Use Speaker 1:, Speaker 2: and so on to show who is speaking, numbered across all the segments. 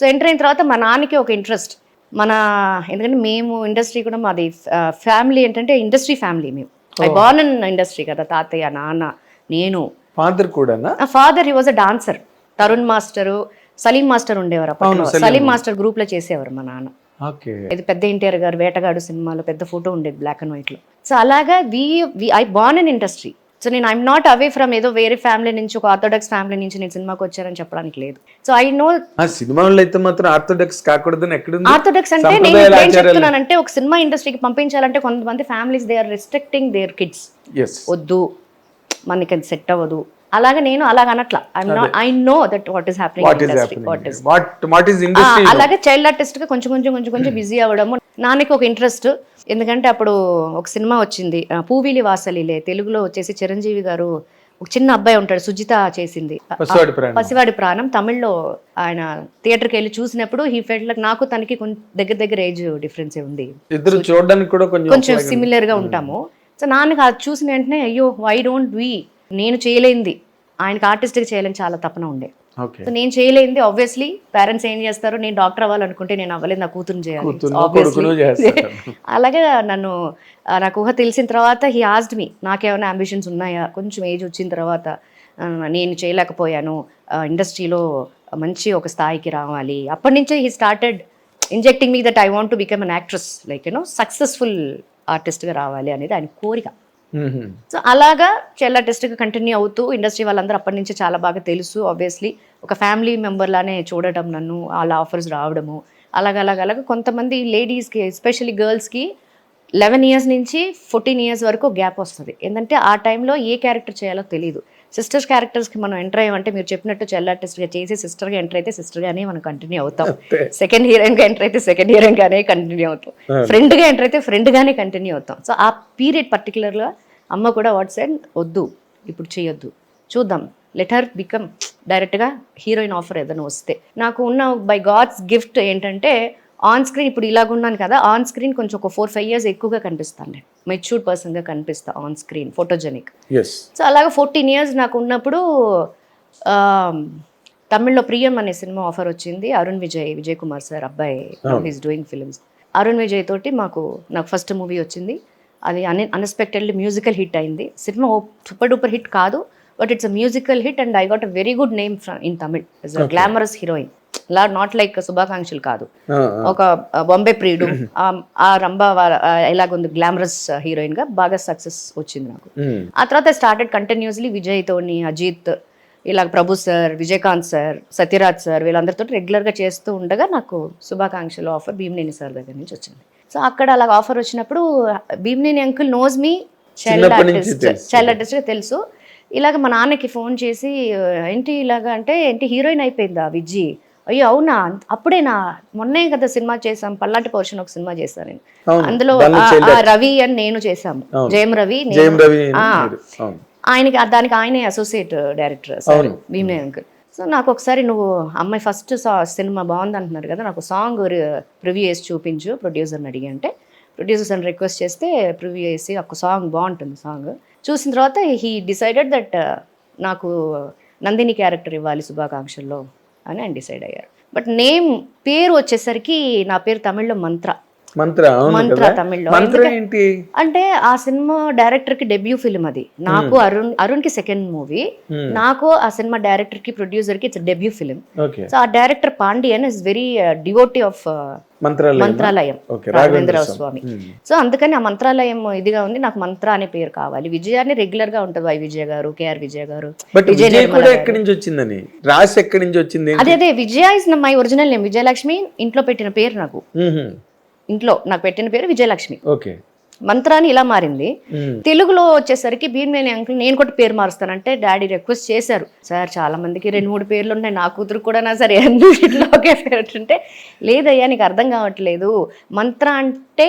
Speaker 1: So enter అయిన తర్వాత మా నాన్నకి ఒక ఇంట్రెస్ట్ మన ఎందుకంటే మేము ఇండస్ట్రీ కూడా మాది ఫ్యామిలీ ఏంటంటే ఇండస్ట్రీ ఫ్యామిలీ మేము. ఐ బార్న్ ఇన్ ఇండస్ట్రీ కదా తాతయ్య నాన్న నేను.
Speaker 2: ఫాదర్ కూడానా?
Speaker 1: Father he was a dancer Tarun master Salim master ఉండేవారు అప్పట్లో. సలీం మాస్టర్ గ్రూప్లో చేసేవారు మా నాన్న. ఇది పెద్ద ఎన్టీఆర్ గారు వేటగాడు సినిమాలో పెద్ద ఫోటో ఉండేది బ్లాక్ అండ్ వైట్లో. సో అలాగా we I born in industry so నేను ఐఎమ్ నాట్ అవే ఫ్రమ్ ఏదో వేరే ఫ్యామిలీ నుంచి ఒక ఆర్థోడాక్స్ ఫ్యామిలీ నుంచి నేను సినిమాకి వచ్చానని చెప్పడానికి లేదు. సో ఐ నో
Speaker 2: ఆ సినిమాలో అయితే మాత్రం ఆర్థోడాక్స్ కాకూడదని ఎక్కడుంది?
Speaker 1: ఆర్థోడాక్స్ అంటే నేను ఏం. చెప్తున్నానంటే ఒక సినిమా ఇండస్ట్రీకి పంపించాలంటే కొంతమంది families they are restricting their kids వద్దు. మనకి అది సెట్ అవ్వదు. అలాగే నేను అలాగ అనట్లా. I know that what is happening industry what is అలాగే చైల్డ్ ఆర్టిస్ట్గా కొంచెం కొంచెం కొంచెం కొంచెం బిజీ అవ్వడము. నాన్నకి ఒక ఇంట్రెస్ట్ ఎందుకంటే అప్పుడు ఒక సినిమా వచ్చింది. పూవిలి వాసలిలే. తెలుగులో వచ్చేసి చిరంజీవి గారు ఒక చిన్న అబ్బాయి ఉంటాడు సుజిత చేసింది.
Speaker 2: పసివాడి ప్రాణం.
Speaker 1: తమిళ్ళో ఆయన థియేటర్కి వెళ్ళి చూసినప్పుడు ఈ ఫెల్ట్ లైక్ నాకు తనకి దగ్గర దగ్గర ఏజ్ డిఫరెన్స్ ఉంది.
Speaker 2: ఇద్దరు చూడడానికి కూడా కొంచెం
Speaker 1: కొంచెం సిమిలర్గా ఉంటాము. సో నాన్నకి అది చూసిన వెంటనే అయ్యో వై డోంట్ వి నేను చేయలేంది ఆయనకి ఆర్టిస్ట్గా చేయాలని చాలా తపన ఉండే. సో నేను చేయలేంది ఆబ్వియస్లీ పేరెంట్స్ ఏం చేస్తారు నేను డాక్టర్ అవ్వాలనుకుంటే నేను అవ్వలేదు నా కూతురు చేయాలి. అలాగే నన్ను నాకు ఊహ తెలిసిన తర్వాత హీ ఆస్డ్ మీ నాకేమైనా అంబిషన్స్ ఉన్నాయా? కొంచెం ఏజ్ వచ్చిన తర్వాత నేను చేయలేకపోయాను. ఇండస్ట్రీలో మంచి ఒక స్థాయికి రావాలి. అప్పటి నుంచే he started injecting me that I want to become an actress like you know successful ఆర్టిస్ట్గా రావాలి అనేది ఆయన కోరిక. సో అలాగా చెల్ల టెస్ట్గా కంటిన్యూ అవుతూ ఇండస్ట్రీ వాళ్ళందరూ అప్పటి నుంచి చాలా బాగా తెలుసు ఆబ్వియస్లీ ఒక ఫ్యామిలీ మెంబర్ లానే చూడటం నన్ను వాళ్ళ ఆఫర్స్ రావడము. అలాగ అలాగ అలాగ. కొంతమంది లేడీస్కి ఎస్పెషల్లీ గర్ల్స్కి లెవెన్ ఇయర్స్ నుంచి ఫోర్టీన్ ఇయర్స్ వరకు గ్యాప్ వస్తుంది. ఏంటంటే ఆ టైంలో ఏ క్యారెక్టర్ చేయాలో తెలియదు సిస్టర్స్ క్యారెక్టర్స్కి మనం ఎంటర్ అయ్యామంటే మీరు చెప్పినట్టు చెల్ల టెస్ట్గా చేసి సిస్టర్గా ఎంటర్ అయితే సిస్టర్గానే మనం కంటిన్యూ అవుతాం. సెకండ్ హీరోయిన్గా ఎంటర్ అయితే సెకండ్ హీరోయిన్గానే కంటిన్యూ అవుతాం. ఫ్రెండ్గా ఎంటర్ అయితే ఫ్రెండ్గానే కంటిన్యూ అవుతాం. సో ఆ పీరియడ్ పర్టికులర్గా అమ్మ కూడా వాట్ సైడ్ వద్దు ఇప్పుడు చేయొద్దు చూద్దాం. లెటర్ బికమ్ డైరెక్ట్గా హీరోయిన్ ఆఫర్ ఏదైనా వస్తే. నాకు ఉన్న బై గాడ్స్ గిఫ్ట్ ఏంటంటే ఆన్ స్క్రీన్ ఇప్పుడు ఇలాగున్నాను కదా ఆన్ స్క్రీన్ కొంచెం ఒక ఫోర్ ఫైవ్ ఇయర్స్ ఎక్కువగా కనిపిస్తాను నేను. మెచ్యూర్డ్ పర్సన్గా కనిపిస్తా ఆన్ స్క్రీన్ ఫోటోజెనిక్ సో అలాగే ఫోర్టీన్ ఇయర్స్ నాకు ఉన్నప్పుడు తమిళ్ళో ప్రియం అనే సినిమా ఆఫర్ వచ్చింది. అరుణ్ విజయ్ విజయ్ కుమార్ సార్ అబ్బాయి is doing films Arun Vijay తోటి మాకు నాకు ఫస్ట్ మూవీ వచ్చింది. అది అన్ అన్ఎక్స్పెక్టెడ్లీ మ్యూజికల్ హిట్ అయింది. సినిమా సూపర్ డూపర్ హిట్ కాదు but it's a musical hit and I got a very good name in Tamil is a glamorous heroine law not like శుభాకాంక్షలు కాదు. ఒక బొంబే ప్రియుడు ఆ- రంభ ఎలాగుంది గ్లామరస్ హీరోయిన్గా బాగా సక్సెస్ వచ్చింది నాకు. ఆ తర్వాత స్టార్టెడ్ కంటిన్యూస్లీ విజయ్ తోని అజిత్ ఇలా Prabhu sir Vijayakanth sir Sathyaraj sir వీళ్ళందరితో రెగ్యులర్గా చేస్తూ ఉండగా నాకు శుభాకాంక్షలు ఆఫర్ భీమనేని సార్ దగ్గర నుంచి వచ్చింది. సో అక్కడ అలా ఆఫర్ వచ్చినప్పుడు Bhimaneni uncle knows me child artist. Child ఆర్టిస్ట్గా తెలుసు. ఇలాగ మా నాన్నకి ఫోన్ చేసి ఏంటి ఇలాగ అంటే ఏంటి హీరోయిన్ అయిపోయిందా విజ్జి? అయ్యో అవునా? అప్పుడేనా మొన్నే కదా సినిమా చేసాం పల్లాటి పోర్షన్ ఒక సినిమా చేశాను నేను. అందులో రవి అని నేను చేశాము. జయం రవి ఆయనకి దానికి ఆయనే associate director. Bhimaneni uncle. So నాకు ఒకసారి నువ్వు అమ్మాయి ఫస్ట్ సా సినిమా బాగుంది అంటున్నారు కదా నాకు సాంగ్ ప్రివ్యూ వేసి చూపించు ప్రొడ్యూసర్ని అడిగి అంటే ప్రొడ్యూసర్ని రిక్వెస్ట్ చేస్తే ప్రివ్యూ వేసి ఒక సాంగ్ బాగుంటుంది సాంగ్. చూసిన తర్వాత హీ డిసైడెడ్ దట్ నాకు నందిని క్యారెక్టర్ ఇవ్వాలి శుభాకాంక్షల్లో అని ఆయన డిసైడ్ అయ్యారు. బట్ నేమ్ పేరు వచ్చేసరికి నా పేరు తమిళ్ళో మంత్ర.
Speaker 2: మంత్ర
Speaker 1: మంత్ర
Speaker 2: తమిళ్ళో.
Speaker 1: అంటే ఆ సినిమా డైరెక్టర్కి డెబ్యూ ఫిల్మ్ అది. నాకు అరుణ్ అరుణ్కి సెకండ్ మూవీ. నాకు ఆ సినిమా డైరెక్టర్కి ప్రొడ్యూసర్కి ఇట్స్ డెబ్యూ ఫిల్మ్. సో ఆ director Pandian is very devotee of
Speaker 2: Mantralayam.
Speaker 1: Raghavendra Rao Swami. So అందుకని ఆ మంత్రాలయం ఇదిగా ఉంది. నాకు మంత్ర అనే పేరు కావాలి. విజయాన్ని రెగ్యులర్గా ఉంటుంది. వై విజయ గారు కేఆర్ విజయ గారు.
Speaker 2: ఎక్కడి నుంచి వచ్చిందని? రాసి ఎక్కడి నుంచి వచ్చింది
Speaker 1: అదే అదే. Vijaya is my original name Vijayalakshmi ఇంట్లో పెట్టిన పేరు నాకు. ఇంట్లో నాకు పెట్టిన పేరు విజయలక్ష్మి.
Speaker 2: ఓకే.
Speaker 1: మంత్రాన్ని ఇలా మారింది. తెలుగులో వచ్చేసరికి భీమేని అంకుల్ నేను కూడా పేరు మారుస్తానంటే డాడీ రిక్వెస్ట్ చేశారు. సార్ చాలా మందికి రెండు మూడు పేర్లు ఉన్నాయి. నా కూతురు కూడా నా సరే అన్నిటిలో ఒకే పేరు అంటే లేదయ్యా నీకు అర్థం కావట్లేదు. మంత్ర అంటే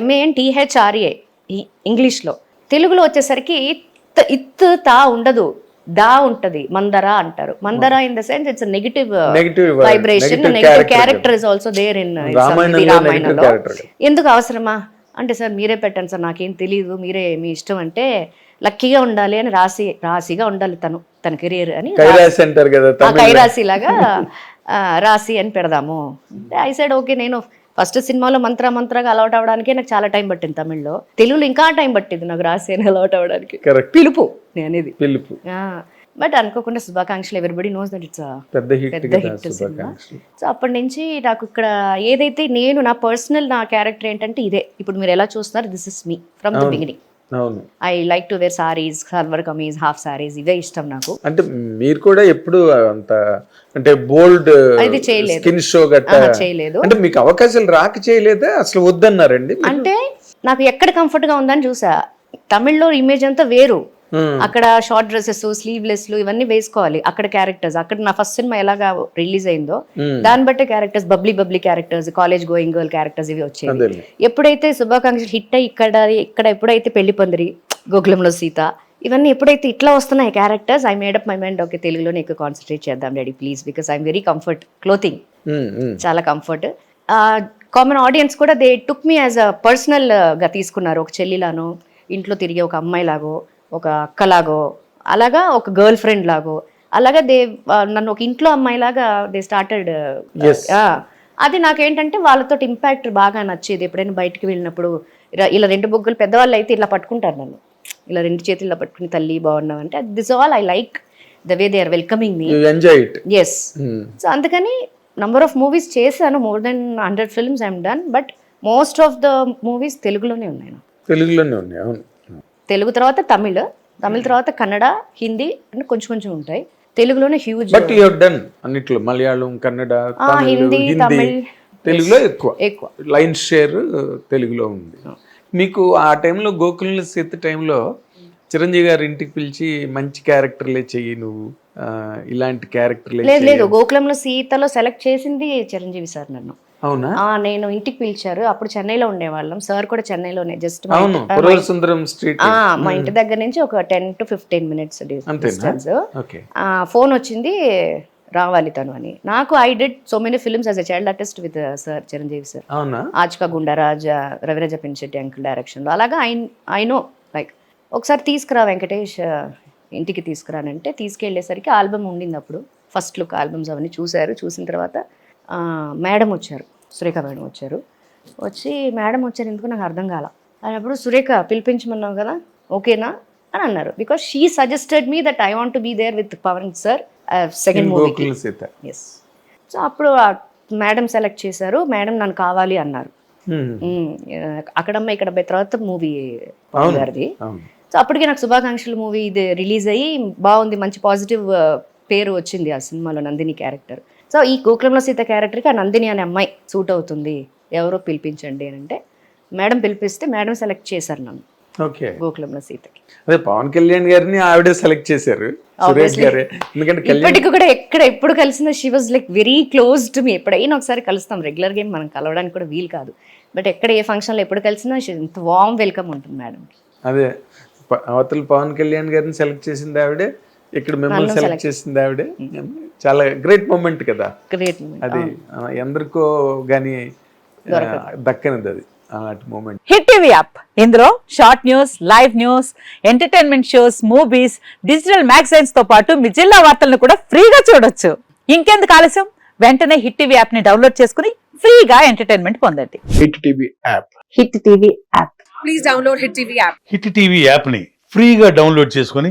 Speaker 1: ఎంఏఎన్ టీహెచ్ఆర్ఏ ఇంగ్లీష్లో. తెలుగులో వచ్చేసరికి ఇత్ ఇత్ తా ఉండదు. దా ఉంటది మందర అంటారు. Manthara in the sense it's negative vibration negative character is also there in
Speaker 2: రామాయణంలో.
Speaker 1: ఎందుకు అవసరమా? అంటే సార్ మీరే పెట్టండి సార్ నాకేం తెలియదు మీరే మీ ఇష్టం అంటే లక్కీగా ఉండాలి అని రాసి రాశిగా ఉండాలి తను తన కెరీర్ అని కైరాశి లాగా రాసి అని పెడదాము. ఐ సైడ్ ఓకే నేను ఫస్ట్ సినిమాలో మంత్ర మంత్రగా అలౌట్ అవ్వడానికే నాకు చాలా టైం పట్టింది తమిళ్ళో. తెలుగులో ఇంకా టైం పట్టింది నాకు రాసి అని అలౌట్ అవ్వడానికి.
Speaker 2: కరెక్ట్
Speaker 1: పిలుపు అనేది.
Speaker 2: పిలుపు.
Speaker 1: బట్ అనుకోకుండా శుభాకాంక్షలు ఎవరిబడి నోస్ దట్ ఇట్స్
Speaker 2: పెద్ద హిట్
Speaker 1: సినిమా. సో అప్పటి నుంచి నాకు ఇక్కడ ఏదైతే నేను నా పర్సనల్ నా క్యారెక్టర్ ఏంటంటే ఇదే. ఇప్పుడు మీరు ఎలా చూస్తున్నారు this is me from the beginning I like to wear saris salwar kameez half saris ఇవే ఇష్టం నాకు.
Speaker 2: అంటే మీరు కూడా ఎప్పుడు అంత అంటే బోల్డ్
Speaker 1: అది చేయలేదు.
Speaker 2: స్కిన్ షో గట్ట
Speaker 1: చేయలేదు.
Speaker 2: అంటే మీకు అవకాశాలు రాక చేయలేదా? అసలు వద్దన్నారండి
Speaker 1: అంటే నాకు ఎక్కడ కంఫర్ట్గా ఉందని చూసా. తమిళ్ళో ఇమేజ్ అంతా వేరు. అక్కడ షార్ట్ డ్రెస్సెస్ స్లీవ్లెస్లు ఇవన్నీ వేసుకోవాలి. అక్కడ క్యారెక్టర్స్ అక్కడ నా ఫస్ట్ సినిమా ఎలాగా రిలీజ్ అయిందో
Speaker 2: Hmm.
Speaker 1: దాన్ని బట్టే characters bubbly bubbly characters college going girl characters ఇవి వచ్చాయి ఎప్పుడైతే శుభాకాంక్షలు హిట్ అయ్యి ఇక్కడ ఇక్కడ ఎప్పుడైతే పెళ్ళి పందిరి గోకులంలో సీత ఇవన్నీ ఎప్పుడైతే ఇట్లా వస్తున్నాయి characters I made up my mind okay తెలుగులోనే ఎక్కువ కాన్సన్ట్రేట్ చేద్దాం daddy please because I'm very comfort clothing. చాలా కంఫర్ట్ కామన్ ఆడియన్స్ కూడా they took me as a పర్సనల్గా తీసుకున్నారు. ఒక చెల్లిలానో ఇంట్లో తిరిగే ఒక అమ్మాయిలాగో ఒక అక్కలాగో అలాగా ఒక గర్ల్ ఫ్రెండ్ లాగో అలాగా దే నన్ను ఒక ఇంట్లో అమ్మాయిలాగా దే స్టార్టెడ్. అది నాకేంటంటే వాళ్ళతో ఇంపాక్ట్ బాగా నచ్చేది. ఎప్పుడైనా బయటికి వెళ్ళినప్పుడు ఇలా- రెండు బొగ్గులు పెద్దవాళ్ళు అయితే ఇలా పట్టుకుంటారు నన్ను. ఇలా రెండు చేతులు ఇలా పట్టుకుని తల్లి బాగున్నావు అంటే this all I like the way they are welcoming me
Speaker 2: it.
Speaker 1: Yes so అందుకని నంబర్ ఆఫ్ మూవీస్ చేశాను. More then hundred films I'm done but most of the movies తెలుగులోనే ఉన్నాయి.
Speaker 2: తెలుగులోనే ఉన్నాయి అవును.
Speaker 1: తెలుగు తర్వాత తమిళ్ తమిళ తర్వాత కన్నడ హిందీ అంటే కొంచెం కొంచెం ఉంటాయి. తెలుగులోనే హ్యూజ్
Speaker 2: బట్ యూ డన్ అన్నిట్లో మలయాళం కన్నడ తమిళ్
Speaker 1: హిందీ, తమిళ్.
Speaker 2: తెలుగులో ఎక్కువ.
Speaker 1: ఎక్కువ.
Speaker 2: లైన్ షేర్ తెలుగులో ఉంది. మీకు ఆ టైంలో గోకుల సీత టైంలో చిరంజీవి గారి ఇంటికి పిలిచి మంచి క్యారెక్టర్లే చెయ్యి నువ్వు. ఇలాంటి క్యారెక్టర్లే
Speaker 1: లేదు లేదు. గోకులంలో సీతలో సెలెక్ట్ చేసింది చిరంజీవి సార్ నన్ను.
Speaker 2: అవునా?
Speaker 1: నేను ఇంటికి పిలిచారు. అప్పుడు చెన్నైలో ఉండేవాళ్ళం. సార్ కూడా చెన్నైలోనే. జస్ట్ మా ఇంటి దగ్గర నుంచి ఒక ten to fifteen minutes distance. Phone వచ్చింది రావాలి తను అని. నాకు I did so many films as a child artist with sir Chiranjeevi sir Aaj Ka Gunda Raj Raviraja Pinisetty uncle డైరెక్షన్లో అలాగా ఐ ఐ నో లైక్ ఒకసారి తీసుకురా వెంకటేష్ ఇంటికి తీసుకురానంటే తీసుకెళ్ళేసరికి ఆల్బమ్ ఉండింది అప్పుడు. ఫస్ట్ లుక్ ఆల్బమ్స్ అవన్నీ చూశారు. చూసిన తర్వాత మేడం వచ్చారు. సురేఖ మేడం వచ్చారు. వచ్చి మేడం వచ్చారు ఎందుకు నాకు అర్థం కాల. అన్నప్పుడు సురేఖ పిలిపించమన్నావు కదా ఓకేనా అని అన్నారు. Because she suggested me that I want be there with Pawan sir second మూవీకి ఎస్ సో అప్పుడు మేడం సెలెక్ట్ చేశారు. మేడం నన్ను కావాలి అన్నారు.
Speaker 2: Hmm.
Speaker 1: మ్మ్. అక్కడమ్మ ఇక్కడ తర్వాత మూవీ. గారిది. సో అప్పటికే నాకు శుభాకాంక్షలు మూవీ ఇది రిలీజ్ అయ్యి బాగుంది మంచి పాజిటివ్ పేరు వచ్చింది ఆ సినిమాలో నందిని క్యారెక్టర్ సో ఈ గోకులంలో సీత క్యారెక్టర్కి ఆ నందిని అనే అమ్మాయి సూట్ అవుతుంది. ఎవరో పిలిపించండి అని అంటే మేడం పిలిపిస్తే మేడం సెలెక్ట్ చేశారు నన్ను.
Speaker 2: ఓకే.
Speaker 1: గోకులంలో సీతకి.
Speaker 2: అదే పవన్ కళ్యాణ్ గారిని ఆవిడే సెలెక్ట్ చేశారు ఎందుకంటే
Speaker 1: ఇప్పటికి కూడా ఎక్కడ ఎప్పుడు కలిసిన she was like very close to me ఎప్పుడైనా ఒకసారి కలుస్తాం. రెగ్యులర్గా మనం కలవడానికి కూడా వీలు కాదు. బట్ ఎక్కడ ఏ ఫంక్షన్లో ఎప్పుడు కలిసినా ఇంత వామ్ వెల్కమ్ ఉంటుంది మేడం
Speaker 2: అదే అవతల పవన్ కళ్యాణ్ గారిని సెలెక్ట్ చేసింది ఆవిడే. ఇక్కడ మిమ్మల్ని సెలెక్ట్ చేసింది ఆవిడే. చాలా గ్రేట్ మూమెంట్ కదా.
Speaker 1: గ్రేట్
Speaker 2: అది ఎందరికో గాని దక్కనిది అది అలాంటి మూమెంట్
Speaker 3: హిట్ టీవీ యాప్. ఇందులో short news live news entertainment shows movies digital మ్యాగజైన్స్తో పాటు మీ జిల్లా వార్తలను కూడా ఫ్రీగా చూడొచ్చు. ఇంకెందుకు ఆలస్యం? వెంటనే హిట్ టీవీ యాప్ని డౌన్లోడ్ చేసుకుని ఫ్రీగా ఎంటర్టైన్మెంట్ పొందండి.
Speaker 4: Hit TV app.
Speaker 3: Hit TV app.
Speaker 5: Hit TV యాప్ని ఫ్రీగా డౌన్లోడ్ చేసుకొని